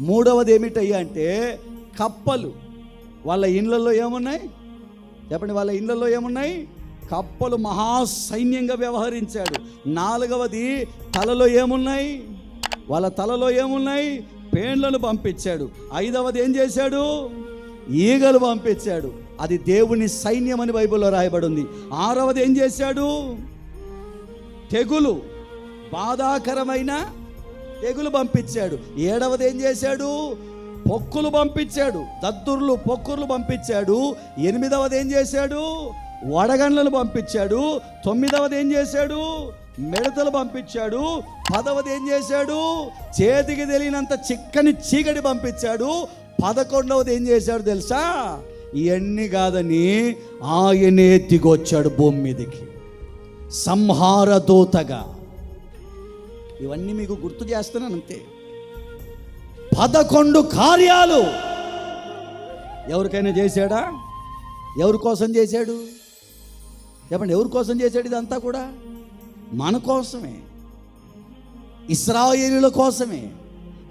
మూడవది ఏమిటయ్యా అంటే కప్పలు. వాళ్ళ ఇండ్లలో ఏమున్నాయి? చెప్పండి వాళ్ళ ఇండ్లలో ఏమున్నాయి? కప్పలు మహాసైన్యంగా వ్యవహరించాడు. నాలుగవది తలలో ఏమున్నాయి? వాళ్ళ తలలో ఏమున్నాయి? పేండ్లను పంపించాడు. ఐదవది ఏం చేశాడు? ఈగలు పంపించాడు. అది దేవుని సైన్యం అని బైబిల్లో రాయబడి ఉంది ఆరవది ఏం చేశాడు? తెగులు. బాధాకరమైన తెగులు పంపించాడు. ఏడవది ఏం చేశాడు? పొక్కులు పంపించాడు. దద్దుర్లు పొక్కుర్లు పంపించాడు. ఎనిమిదవది ఏం చేశాడు? వడగండ్లను పంపించాడు. తొమ్మిదవది ఏం చేశాడు? మిడతలు పంపించాడు. పదవది ఏం చేశాడు? చేతికి తెలియనంత చిక్కని చీకటి పంపించాడు. పదకొండవది ఏం చేశాడు తెలుసా? ఇవన్నీ కాదని ఆయనే దిగొచ్చాడు భూమి మీదకి. సంహార దూతగా ఇవన్నీ మీకు గుర్తు చేస్తున్నాను అంతే. పదకొండు కార్యాలు ఎవరికైనా చేశాడా? ఎవరి కోసం చేశాడు? చెప్పండి ఎవరి కోసం చేశాడు ఇదంతా కూడా? మన కోసమే. ఇస్రాయేలుల కోసమే.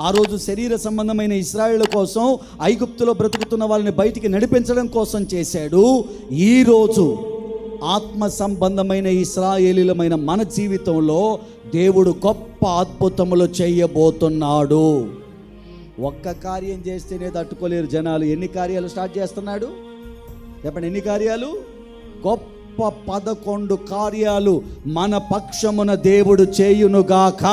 ఆ రోజు శరీర సంబంధమైన ఇస్రాయేళ్ళ కోసం ఐగుప్తులో బ్రతుకుతున్న వాళ్ళని బయటికి నడిపించడం కోసం చేశాడు ఈరోజు ఆత్మ సంబంధమైన ఇస్రాయేలీలమైన మన జీవితంలో దేవుడు గొప్ప అద్భుతములు చేయబోతున్నాడు. ఒక్క కార్యం చేస్తేనే తట్టుకోలేరు జనాలు. ఎన్ని కార్యాలు స్టార్ట్ చేస్తున్నాడు? చెప్పండి ఎన్ని కార్యాలు? గొప్ప పదకొండు కార్యాలు మన పక్షమున దేవుడు చేయునుగాక.